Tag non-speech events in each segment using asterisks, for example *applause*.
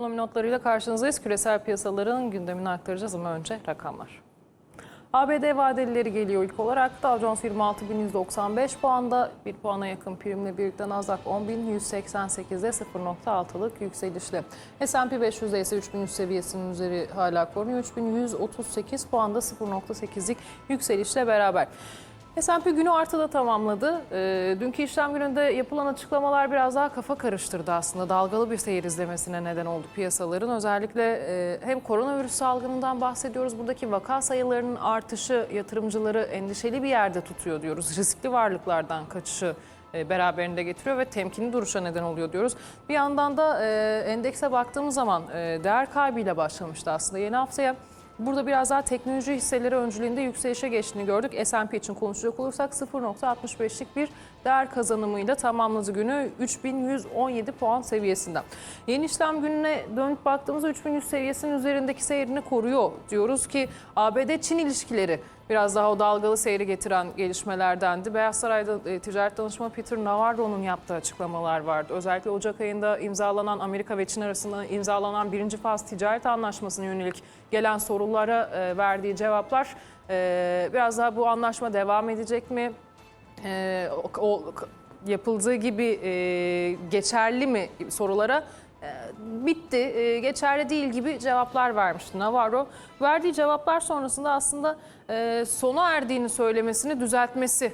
Ekonomi notlarıyla karşınızdayız. Küresel piyasaların gündemini aktaracağız ama önce rakamlar. ABD vadelileri geliyor ilk olarak. Dow Jones 26.195 puanda, 1 puana yakın primle birlikte Nasdaq 10.188'de 0.6'lık yükselişle. S&P 500'de ise 3100 seviyesinin üzeri hala korunuyor. 3138 puanda 0.8'lik yükselişle beraber. S&P günü artıda tamamladı. E, dünkü işlem gününde yapılan açıklamalar biraz daha kafa karıştırdı aslında. Dalgalı bir seyir izlemesine neden oldu piyasaların. Özellikle e, hem koronavirüs salgınından bahsediyoruz. Buradaki vaka sayılarının artışı yatırımcıları endişeli bir yerde tutuyor diyoruz. Riskli varlıklardan kaçışı e, beraberinde getiriyor ve temkinli duruşa neden oluyor diyoruz. Bir yandan da e, endekse baktığımız zaman e, değer kaybıyla başlamıştı aslında. Yeni haftaya Burada biraz daha teknoloji hisseleri öncülüğünde yükselişe geçtiğini gördük. S&P için konuşacak olursak 0.65'lik bir değer kazanımıyla tamamladı günü 3117 puan seviyesinden. Yeni işlem gününe dönüp baktığımızda 3100 seviyesinin üzerindeki seyrini koruyor diyoruz ki ABD-Çin ilişkileri biraz daha o dalgalı seyri getiren gelişmelerdendi. Beyaz Saray'da e, ticaret danışmanı Peter Navarro'nun yaptığı açıklamalar vardı. Özellikle Ocak ayında imzalanan Amerika ve Çin arasında imzalanan birinci faz ticaret anlaşmasına yönelik gelen sorulara e, verdiği cevaplar e, biraz daha bu anlaşma devam edecek mi? O, yapıldığı gibi geçerli mi sorulara bitti, geçerli değil gibi cevaplar vermişti Navarro. Verdiği cevaplar sonrasında aslında e, sona erdiğini söylemesini düzeltmesi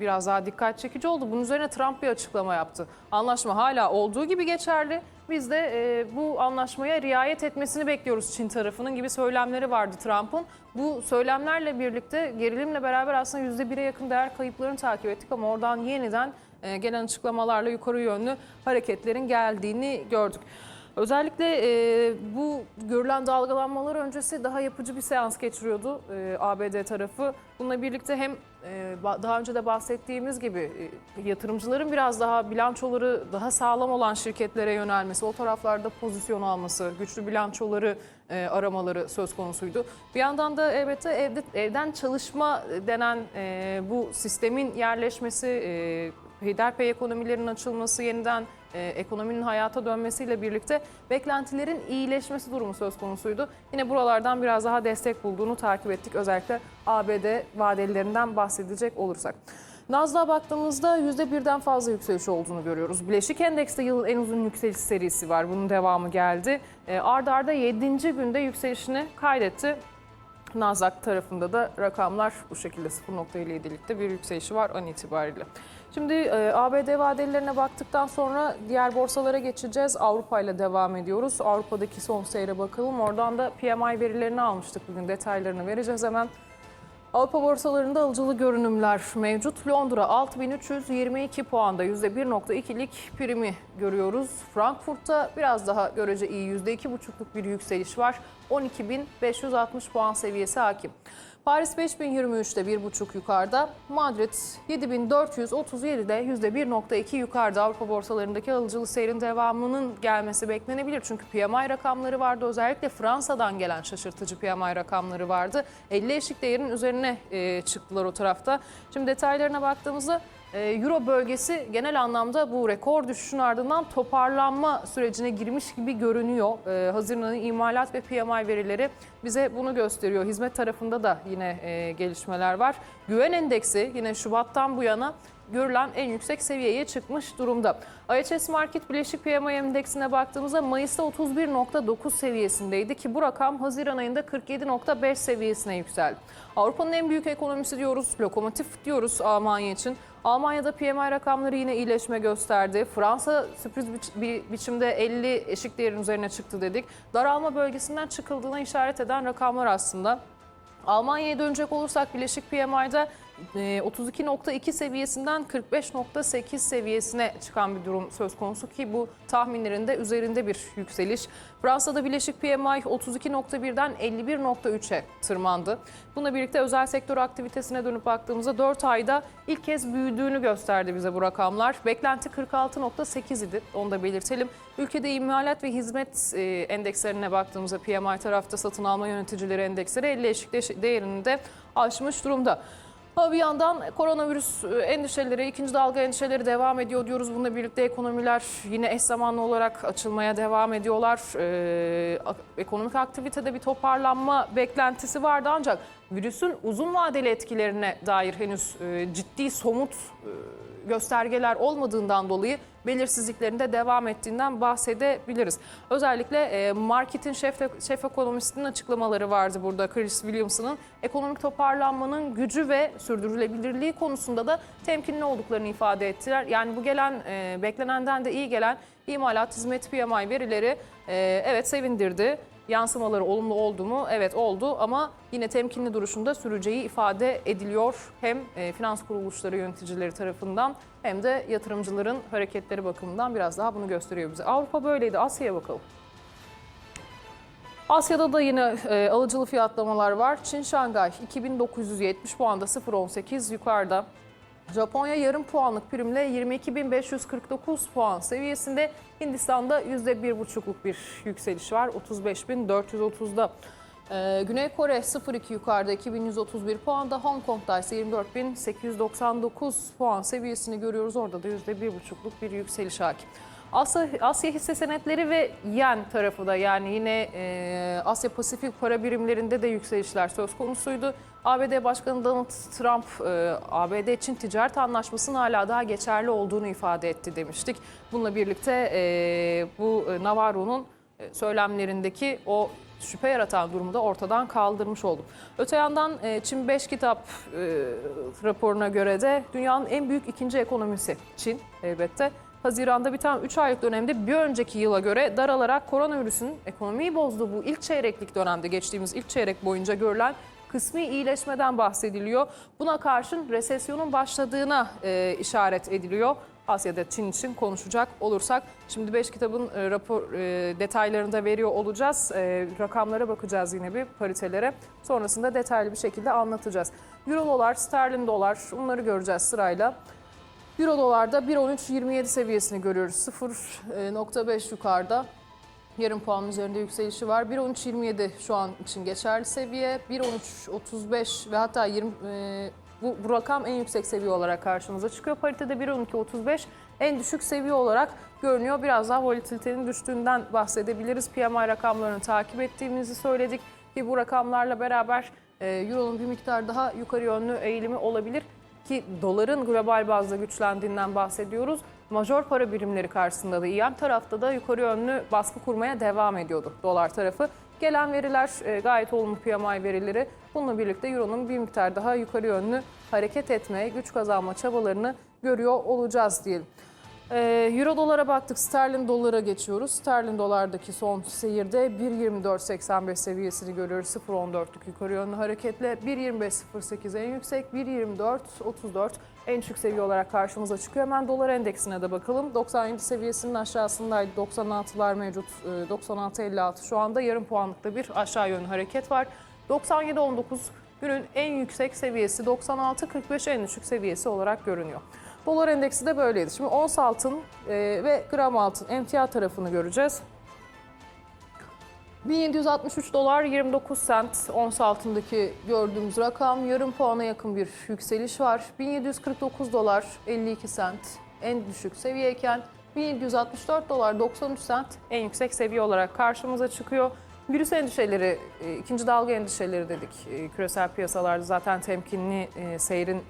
biraz daha dikkat çekici oldu. Bunun üzerine Trump bir açıklama yaptı. Anlaşma hala olduğu gibi geçerli. Biz de e, bu anlaşmaya riayet etmesini bekliyoruz Çin tarafının gibi söylemleri vardı Trump'ın. Bu söylemlerle birlikte gerilimle beraber aslında %1'e yakın değer kayıplarını takip ettik ama oradan yeniden e, gelen açıklamalarla yukarı yönlü hareketlerin geldiğini gördük. Özellikle e, bu görülen dalgalanmalar öncesi daha yapıcı bir seans geçiriyordu e, ABD tarafı. Bununla birlikte hem e, daha önce de bahsettiğimiz gibi e, yatırımcıların biraz daha bilançoları daha sağlam olan şirketlere yönelmesi, o taraflarda pozisyon alması, güçlü bilançoları e, aramaları söz konusuydu. Bir yandan da elbette evde, evden çalışma denen e, bu sistemin yerleşmesi, e, peyderpey ekonomilerin açılması, yeniden e, ekonominin hayata dönmesiyle birlikte beklentilerin iyileşmesi durumu söz konusuydu. Yine buralardan biraz daha destek bulduğunu takip ettik. Özellikle ABD vadelilerinden bahsedecek olursak. Nasdaq'a baktığımızda %1'den fazla yükseliş olduğunu görüyoruz. Bileşik Endeks'te yılın en uzun yükseliş serisi var. Bunun devamı geldi. E, arda arda 7. günde yükselişini kaydetti. Nasdaq tarafında da rakamlar bu şekilde 0.57'likte bir yükselişi var an itibariyle. Şimdi e, ABD vadelilerine baktıktan sonra diğer borsalara geçeceğiz. Avrupa ile devam ediyoruz. Avrupa'daki son seyre bakalım. Oradan da PMI verilerini almıştık bugün. Detaylarını vereceğiz hemen. Avrupa borsalarında alıcılı görünümler mevcut. Londra 6322 puanda %1.2'lik primi görüyoruz. Frankfurt'ta biraz daha görece iyi %2.5'luk bir yükseliş var. 12.560 puan seviyesi hakim. Paris 5023'te 1.5 yukarıda. Madrid 7437'de %1.2 yukarıda. Avrupa borsalarındaki alıcılı seyrin devamının gelmesi beklenebilir. Çünkü PMI rakamları vardı. Özellikle Fransa'dan gelen şaşırtıcı PMI rakamları vardı. 50 eşik değerin üzerine çıktılar o tarafta. Şimdi detaylarına baktığımızda Euro bölgesi genel anlamda bu rekor düşüşün ardından toparlanma sürecine girmiş gibi görünüyor. E, Haziran ayı imalat ve PMI verileri bize bunu gösteriyor. Hizmet tarafında da yine e, gelişmeler var. Güven endeksi yine Şubat'tan bu yana görülen en yüksek seviyeye çıkmış durumda. IHS Market Bileşik PMI endeksine baktığımızda Mayıs'ta 31.9 seviyesindeydi ki bu rakam Haziran ayında 47.5 seviyesine yükseldi. Avrupa'nın en büyük ekonomisi diyoruz, lokomotif diyoruz Almanya için. Almanya'da PMI rakamları yine iyileşme gösterdi. Fransa sürpriz bir bir biçimde 50 eşik değerin üzerine çıktı dedik. Daralma bölgesinden çıkıldığına işaret eden rakamlar aslında. Almanya'ya dönecek olursak Birleşik PMI'da e, 32.2 seviyesinden 45.8 seviyesine çıkan bir durum söz konusu ki bu tahminlerinde üzerinde bir yükseliş. Fransa'da Birleşik PMI 32.1'den 51.3'e tırmandı. Bununla birlikte özel sektör aktivitesine dönüp baktığımızda 4 ayda ilk kez büyüdüğünü gösterdi bize bu rakamlar. Beklenti 46.8 idi onu da belirtelim. Ülkede imalat ve hizmet e, endekslerine baktığımızda PMI tarafta satın alma yöneticileri endeksleri 50 eşik değerini de aşmış durumda. Ama bir yandan koronavirüs e, endişeleri, ikinci dalga endişeleri devam ediyor diyoruz. Bununla birlikte ekonomiler yine eş zamanlı olarak açılmaya devam ediyorlar. Ee, ekonomik aktivitede bir toparlanma beklentisi vardı ancak virüsün uzun vadeli etkilerine dair henüz e, ciddi somut e, göstergeler olmadığından dolayı belirsizliklerinde devam ettiğinden bahsedebiliriz. Özellikle e, marketin şef, şef ekonomistinin açıklamaları vardı burada Chris Williamson'ın. Ekonomik toparlanmanın gücü ve sürdürülebilirliği konusunda da temkinli olduklarını ifade ettiler. Yani bu gelen e, beklenenden de iyi gelen imalat hizmet PMI verileri e, evet sevindirdi. Yansımaları olumlu oldu mu? Evet oldu ama yine temkinli duruşunda süreceği ifade ediliyor. Hem e, finans kuruluşları yöneticileri tarafından hem de yatırımcıların hareketleri bakımından biraz daha bunu gösteriyor bize. Avrupa böyleydi. Asya'ya bakalım. Asya'da da yine e, alıcılı fiyatlamalar var. Çin Şangay 2970 puanda 0.18 yukarıda. Japonya yarım puanlık primle 22.549 puan seviyesinde. Hindistan'da %1,5'luk bir yükseliş var. 35.430'da. Ee, Güney Kore 0.2 yukarıda 2131 puanda. Hong Kong'da ise 24.899 puan seviyesini görüyoruz. Orada da %1,5'luk bir yükseliş hakim. Asya, Asya hisse senetleri ve yen tarafı da yani yine e, Asya Pasifik para birimlerinde de yükselişler söz konusuydu. ABD Başkanı Donald Trump e, ABD-Çin ticaret anlaşmasının hala daha geçerli olduğunu ifade etti demiştik. Bununla birlikte e, bu e, Navarro'nun e, söylemlerindeki o şüphe yaratan durumu da ortadan kaldırmış olduk. Öte yandan e, Çin 5 kitap e, raporuna göre de dünyanın en büyük ikinci ekonomisi Çin elbette. Haziran'da biten 3 aylık dönemde bir önceki yıla göre daralarak koronavirüsün ekonomiyi bozduğu bu ilk çeyreklik dönemde geçtiğimiz ilk çeyrek boyunca görülen kısmi iyileşmeden bahsediliyor. Buna karşın resesyonun başladığına e, işaret ediliyor. Asya'da Çin için konuşacak olursak. Şimdi 5 kitabın e, rapor e, detaylarını da veriyor olacağız. E, rakamlara bakacağız yine bir paritelere. Sonrasında detaylı bir şekilde anlatacağız. Euro dolar, sterlin dolar bunları göreceğiz sırayla. Euro dolarda 1.13.27 seviyesini görüyoruz. 0.5 yukarıda. Yarım puan üzerinde yükselişi var. 1.13.27 şu an için geçerli seviye. 1.13.35 ve hatta 20 e, bu, bu rakam en yüksek seviye olarak karşımıza çıkıyor. Paritede 1.12.35 en düşük seviye olarak görünüyor. Biraz daha volatilitenin düştüğünden bahsedebiliriz. PMI rakamlarını takip ettiğimizi söyledik ki bu rakamlarla beraber e, Euro'nun bir miktar daha yukarı yönlü eğilimi olabilir ki doların global bazda güçlendiğinden bahsediyoruz. Major para birimleri karşısında da İYM tarafta da yukarı yönlü baskı kurmaya devam ediyordu dolar tarafı. Gelen veriler e, gayet olumlu PMI verileri. Bununla birlikte Euro'nun bir miktar daha yukarı yönlü hareket etmeye, güç kazanma çabalarını görüyor olacağız diyelim. Ee, Euro dolara baktık, sterlin dolara geçiyoruz. Sterlin dolardaki son seyirde 1.2485 seviyesini görüyoruz. 0.14'lük yukarı yönlü hareketle 1.2508 en yüksek, 1.2434 en düşük seviye olarak karşımıza çıkıyor. Hemen dolar endeksine de bakalım. 97 seviyesinin aşağısındaydı. 96'lar mevcut. Ee, 96.56 şu anda yarım puanlıkta bir aşağı yönlü hareket var. 97.19 günün en yüksek seviyesi 96.45 en düşük seviyesi olarak görünüyor. Dolar endeksi de böyleydi. Şimdi ons altın e, ve gram altın emtia tarafını göreceğiz. 1763 dolar 29 sent ons altındaki gördüğümüz rakam yarım puana yakın bir yükseliş var. 1749 dolar 52 sent en düşük seviyeyken 1764 dolar 93 sent en yüksek seviye olarak karşımıza çıkıyor. Virüs endişeleri, e, ikinci dalga endişeleri dedik e, küresel piyasalarda zaten temkinli e, seyrin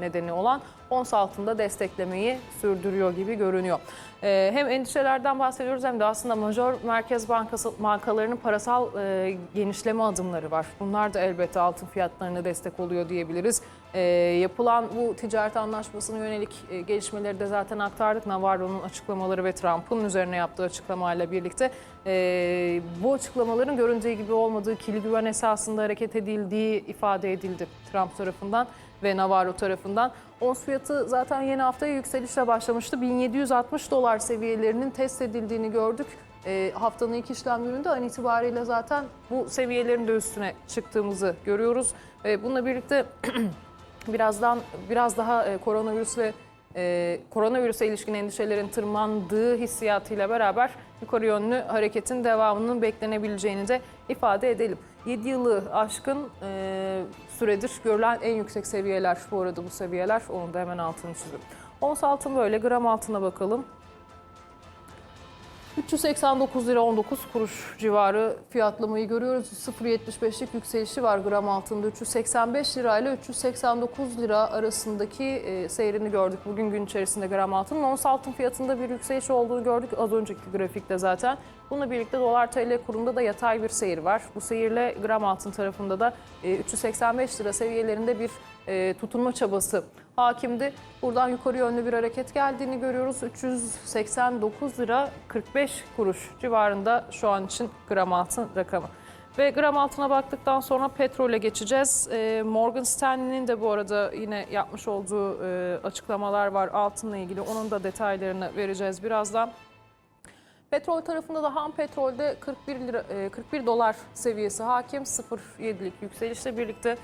nedeni olan ons altında desteklemeyi sürdürüyor gibi görünüyor. E, Hem endişelerden bahsediyoruz hem de aslında major merkez bankası bankalarının parasal e, genişleme adımları var. Bunlar da elbette altın fiyatlarına destek oluyor diyebiliriz. E, Yapılan bu ticaret anlaşmasına yönelik e, gelişmeleri de zaten aktardık. Navarro'nun açıklamaları ve Trump'ın üzerine yaptığı açıklamayla birlikte e, bu açıklamaların göründüğü gibi olmadığı, kili güven esasında hareket edildiği ifade edildi Trump tarafından ve Navarro tarafından. Ons fiyatı zaten yeni haftaya yükselişle başlamıştı. 1760 dolar seviyelerinin test edildiğini gördük. E, haftanın ilk işlem gününde an itibariyle zaten bu seviyelerin de üstüne çıktığımızı görüyoruz. E, bununla birlikte *clears throat* birazdan biraz daha e, koronavirüs ve e, koronavirüse ilişkin endişelerin tırmandığı hissiyatıyla beraber yukarı yönlü hareketin devamının beklenebileceğini de ifade edelim. 7 yılı aşkın e, süredir görülen en yüksek seviyeler bu arada bu seviyeler. Onun da hemen altını çizelim. Ons altın böyle gram altına bakalım. 389 lira 19 kuruş civarı fiyatlamayı görüyoruz. 0.75'lik yükselişi var gram altında. 385 lira ile 389 lira arasındaki e, seyrini gördük bugün gün içerisinde gram altının. Ons altın fiyatında bir yükseliş olduğunu gördük az önceki grafikte zaten. Bununla birlikte dolar TL kurunda da yatay bir seyir var. Bu seyirle gram altın tarafında da e, 385 lira seviyelerinde bir e, tutunma çabası hakimdi. Buradan yukarı yönlü bir hareket geldiğini görüyoruz. 389 lira 45 kuruş civarında şu an için gram altın rakamı. Ve gram altına baktıktan sonra petrole geçeceğiz. E, Morgan Stanley'nin de bu arada yine yapmış olduğu e, açıklamalar var altınla ilgili. Onun da detaylarını vereceğiz birazdan. Petrol tarafında da ham petrolde 41 lira e, 41 dolar seviyesi hakim 0.7'lik yükselişle birlikte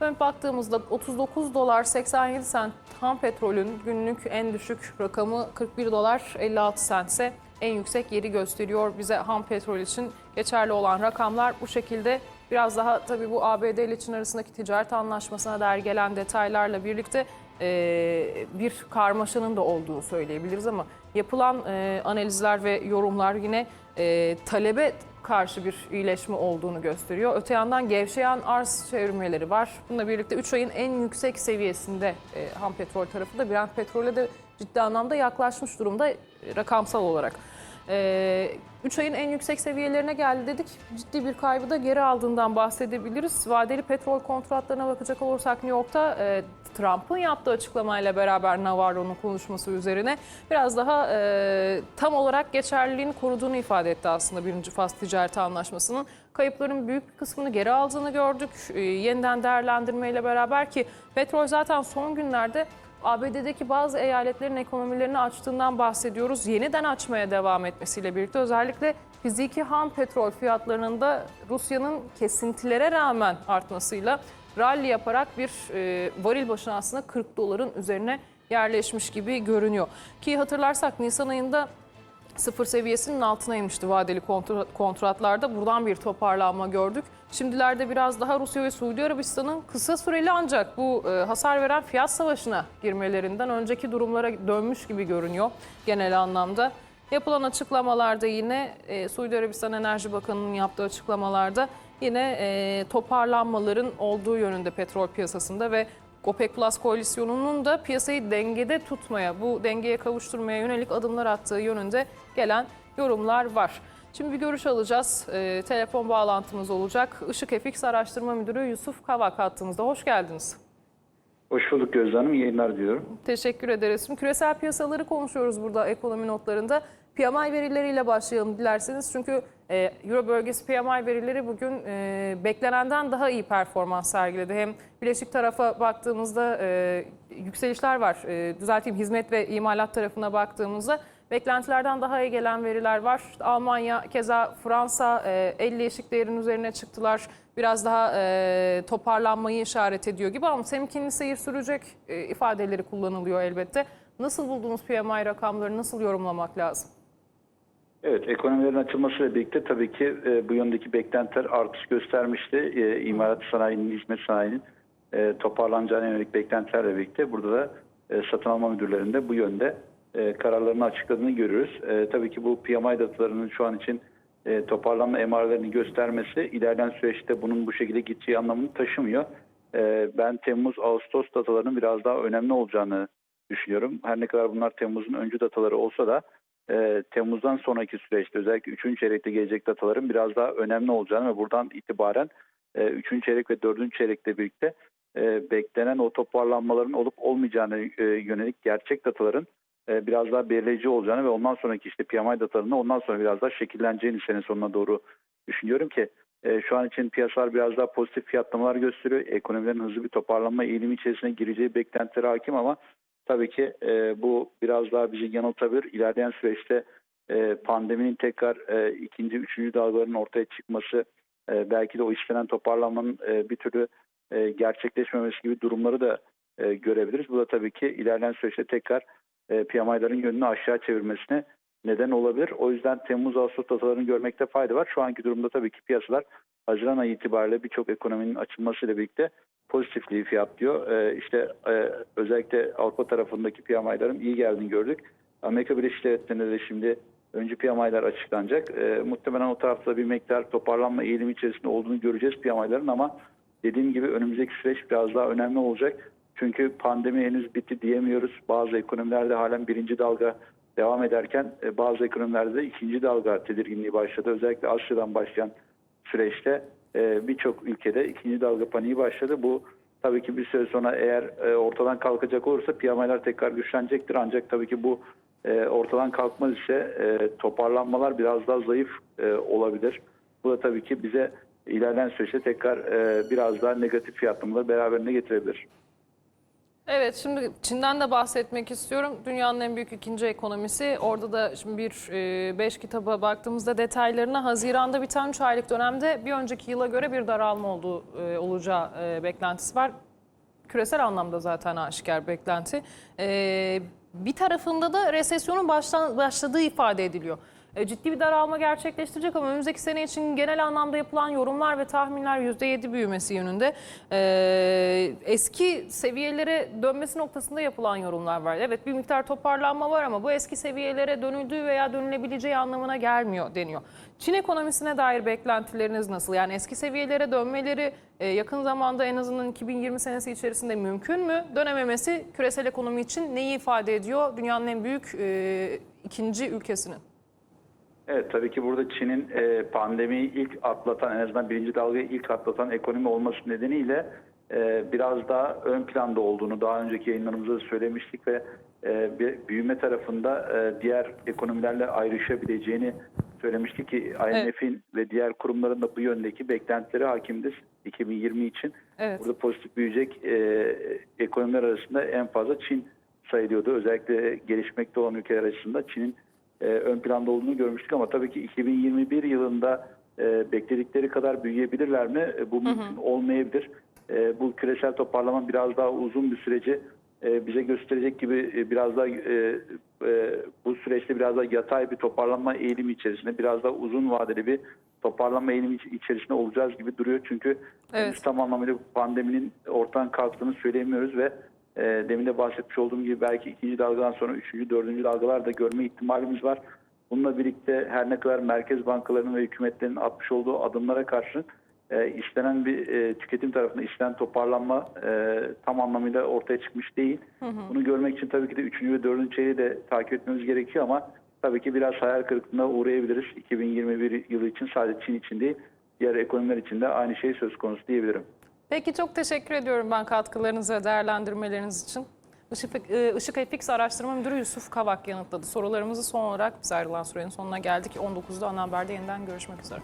Dönüp baktığımızda 39 dolar 87 sent ham petrolün günlük en düşük rakamı 41 dolar 56 sentse en yüksek yeri gösteriyor bize ham petrol için geçerli olan rakamlar bu şekilde. Biraz daha tabii bu ABD ile Çin arasındaki ticaret anlaşmasına dair gelen detaylarla birlikte e, bir karmaşanın da olduğunu söyleyebiliriz ama yapılan e, analizler ve yorumlar yine e, talebe karşı bir iyileşme olduğunu gösteriyor. Öte yandan gevşeyen arz çevirmeleri var. Bununla birlikte 3 ayın en yüksek seviyesinde e, ham petrol tarafında Brent petrole de ciddi anlamda yaklaşmış durumda e, rakamsal olarak. 3 ayın en yüksek seviyelerine geldi dedik. Ciddi bir kaybı da geri aldığından bahsedebiliriz. Vadeli petrol kontratlarına bakacak olursak New York'ta e, Trump'ın yaptığı açıklamayla beraber Navarro'nun konuşması üzerine biraz daha e, tam olarak geçerliliğini koruduğunu ifade etti aslında birinci faz ticaret anlaşmasının. Kayıpların büyük kısmını geri aldığını gördük. E, yeniden değerlendirmeyle beraber ki petrol zaten son günlerde ABD'deki bazı eyaletlerin ekonomilerini açtığından bahsediyoruz. Yeniden açmaya devam etmesiyle birlikte özellikle fiziki ham petrol fiyatlarının da Rusya'nın kesintilere rağmen artmasıyla rally yaparak bir e, varil başına aslında 40 doların üzerine yerleşmiş gibi görünüyor. Ki hatırlarsak Nisan ayında sıfır seviyesinin altına inmişti vadeli kontra- kontratlarda. Buradan bir toparlanma gördük. Şimdilerde biraz daha Rusya ve Suudi Arabistan'ın kısa süreli ancak bu e, hasar veren fiyat savaşına girmelerinden önceki durumlara dönmüş gibi görünüyor genel anlamda. Yapılan açıklamalarda yine e, Suudi Arabistan Enerji Bakanı'nın yaptığı açıklamalarda yine e, toparlanmaların olduğu yönünde petrol piyasasında ve OPEC Plus koalisyonunun da piyasayı dengede tutmaya, bu dengeye kavuşturmaya yönelik adımlar attığı yönünde gelen yorumlar var. Şimdi bir görüş alacağız. Ee, telefon bağlantımız olacak. Işık FX Araştırma Müdürü Yusuf Kavak hattımızda. Hoş geldiniz. Hoş bulduk Gözde Hanım. Yayınlar diliyorum. Teşekkür ederiz. Şimdi küresel piyasaları konuşuyoruz burada ekonomi notlarında. PMI verileriyle başlayalım dilerseniz. Çünkü e, Euro bölgesi PMI verileri bugün e, beklenenden daha iyi performans sergiledi. Hem bileşik tarafa baktığımızda e, yükselişler var. E, düzelteyim hizmet ve imalat tarafına baktığımızda beklentilerden daha iyi gelen veriler var. Almanya keza Fransa e, 50 eşik değerin üzerine çıktılar. Biraz daha e, toparlanmayı işaret ediyor gibi ama temkinli seyir sürecek e, ifadeleri kullanılıyor elbette. Nasıl buldunuz PMI rakamları, nasıl yorumlamak lazım? Evet, ekonomilerin açılmasıyla birlikte tabii ki e, bu yöndeki beklentiler artış göstermişti. E, imalat sanayinin, hizmet sanayinin e, toparlanacağına yönelik beklentilerle birlikte burada da e, satın alma müdürlerinde bu yönde e, kararlarını açıkladığını görüyoruz. E, tabii ki bu PMI datalarının şu an için e, toparlanma emarelerini göstermesi ilerleyen süreçte bunun bu şekilde gideceği anlamını taşımıyor. E, ben Temmuz-Ağustos datalarının biraz daha önemli olacağını düşünüyorum. Her ne kadar bunlar Temmuz'un öncü dataları olsa da e, Temmuz'dan sonraki süreçte özellikle 3. çeyrekte gelecek dataların biraz daha önemli olacağını ve buradan itibaren e, 3. çeyrek ve 4. çeyrekle birlikte e, beklenen o toparlanmaların olup olmayacağını e, yönelik gerçek dataların e, biraz daha belirleyici olacağını ve ondan sonraki işte PMI datalarının ondan sonra biraz daha şekilleneceğini sene sonuna doğru düşünüyorum ki e, şu an için piyasalar biraz daha pozitif fiyatlamalar gösteriyor. Ekonomilerin hızlı bir toparlanma eğilimi içerisine gireceği beklentileri hakim ama tabii ki e, bu biraz daha bizi yanıltabilir. İlerleyen süreçte e, pandeminin tekrar e, ikinci, üçüncü dalgaların ortaya çıkması e, belki de o istenen toparlanmanın e, bir türlü e, gerçekleşmemesi gibi durumları da e, görebiliriz. Bu da tabii ki ilerleyen süreçte tekrar e, PMI'ların yönünü aşağı çevirmesine neden olabilir. O yüzden Temmuz-Ağustos datalarını görmekte fayda var. Şu anki durumda tabii ki piyasalar Haziran ayı itibariyle birçok ekonominin açılmasıyla birlikte pozitifliği fiyatlıyor. E, işte e, özellikle Avrupa tarafındaki PMI'ların iyi geldiğini gördük. Amerika Birleşik Devletleri'nde de şimdi öncü PMI'ler açıklanacak. E, muhtemelen o tarafta bir miktar toparlanma eğilimi içerisinde olduğunu göreceğiz PMI'ların ama dediğim gibi önümüzdeki süreç biraz daha önemli olacak. Çünkü pandemi henüz bitti diyemiyoruz. Bazı ekonomilerde halen birinci dalga devam ederken e, bazı ekonomilerde de ikinci dalga tedirginliği başladı. Özellikle Asya'dan başlayan süreçte e, birçok ülkede ikinci dalga paniği başladı. Bu tabii ki bir süre sonra eğer e, ortadan kalkacak olursa PMI'ler tekrar güçlenecektir. Ancak tabii ki bu e, ortadan kalkmaz ise e, toparlanmalar biraz daha zayıf olabilir. Bu da tabii ki bize ilerleyen süreçte tekrar biraz daha negatif fiyatlamaları beraberinde getirebilir. Evet şimdi Çin'den de bahsetmek istiyorum. Dünyanın en büyük ikinci ekonomisi. Orada da şimdi bir 5 kitaba baktığımızda detaylarına Haziran'da biten 3 aylık dönemde bir önceki yıla göre bir daralma olduğu e, olacağı e, beklentisi var. Küresel anlamda zaten aşikar beklenti. E, bir tarafında da resesyonun başlan, başladığı ifade ediliyor. E, ciddi bir daralma gerçekleştirecek ama önümüzdeki sene için genel anlamda yapılan yorumlar ve tahminler %7 büyümesi yönünde. E, eski seviyelere dönmesi noktasında yapılan yorumlar var. Evet bir miktar toparlanma var ama bu eski seviyelere dönüldüğü veya dönülebileceği anlamına gelmiyor deniyor. Çin ekonomisine dair beklentileriniz nasıl? Yani eski seviyelere dönmeleri e, yakın zamanda en azından 2020 senesi içerisinde mümkün mü? Dönememesi küresel ekonomi için neyi ifade ediyor? Dünyanın en büyük e, ikinci ülkesinin. Evet tabii ki burada Çin'in e, pandemiyi ilk atlatan en azından birinci dalgayı ilk atlatan ekonomi olması nedeniyle e, biraz daha ön planda olduğunu daha önceki yayınlarımızda da söylemiştik ve e, büyüme tarafında e, diğer ekonomilerle ayrışabileceğini söylemiştik ki IMF'in ve diğer kurumların da bu yöndeki beklentileri hakimdir 2020 için. Evet. Burada pozitif büyüyecek e, ekonomiler arasında en fazla Çin sayılıyordu. Özellikle gelişmekte olan ülkeler arasında Çin'in e, ön planda olduğunu görmüştük ama tabii ki 2021 yılında e, bekledikleri kadar büyüyebilirler mi? E, bu mümkün olmayabilir. E, bu küresel toparlama biraz daha uzun bir süreci e, bize gösterecek gibi e, biraz daha e, e, bu süreçte biraz daha yatay bir toparlanma eğilimi içerisinde biraz daha uzun vadeli bir toparlanma eğilimi iç- içerisinde olacağız gibi duruyor. Çünkü Evet. tam anlamıyla pandeminin ortadan kalktığını söyleyemiyoruz ve e, demin de bahsetmiş olduğum gibi belki ikinci dalgadan sonra üçüncü, dördüncü dalgalar da görme ihtimalimiz var. Bununla birlikte her ne kadar merkez bankalarının ve hükümetlerin atmış olduğu adımlara karşı e, istenen bir e, tüketim tarafında istenen toparlanma e, tam anlamıyla ortaya çıkmış değil. Bunu görmek için tabii ki de üçüncü ve dördüncü çeyreği de takip etmemiz gerekiyor ama tabii ki biraz hayal kırıklığına uğrayabiliriz. 2021 yılı için sadece Çin için değil, diğer ekonomiler için de aynı şey söz konusu diyebilirim. Peki çok teşekkür ediyorum ben katkılarınız ve değerlendirmeleriniz için. Işık, e, Işık FX Araştırma Müdürü Yusuf Kavak yanıtladı. Sorularımızı son olarak biz ayrılan sürenin sonuna geldik. 19'da ana haberde yeniden görüşmek üzere.